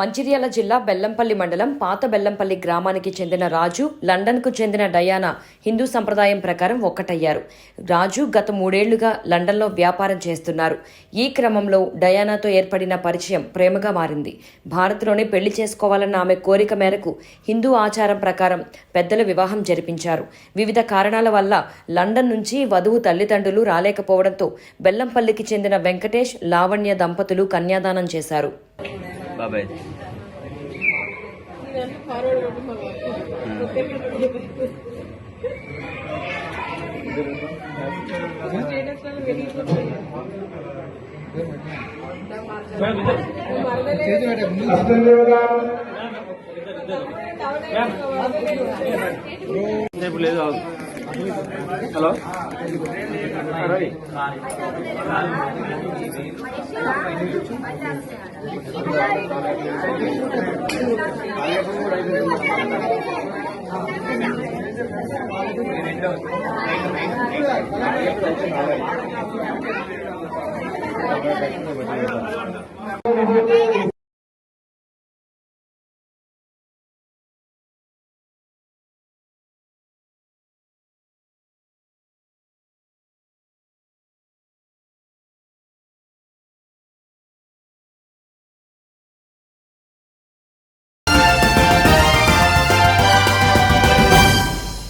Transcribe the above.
మంచిర్యాల జిల్లా బెల్లంపల్లి మండలం పాత బెల్లంపల్లి గ్రామానికి చెందిన రాజు లండన్కు చెందిన డయానా హిందూ సంప్రదాయం ప్రకారం ఒక్కటయ్యారు. రాజు గత మూడేళ్ళుగా లండన్లో వ్యాపారం చేస్తున్నారు. ఈ క్రమంలో డయానాతో ఏర్పడిన పరిచయం ప్రేమగా మారింది. భారత్లోనే పెళ్ళి చేసుకోవాలన్న ఆమె కోరిక మేరకు హిందూ ఆచారం ప్రకారం పెద్దల వివాహం జరిపించారు. వివిధ కారణాల వల్ల లండన్ నుంచి వధువు తల్లిదండ్రులు రాలేకపోవడంతో బెల్లంపల్లికి చెందిన వెంకటేష్ లావణ్య దంపతులు కన్యాదానం చేశారు. బాబాయ్ లేదు. హలో. రవి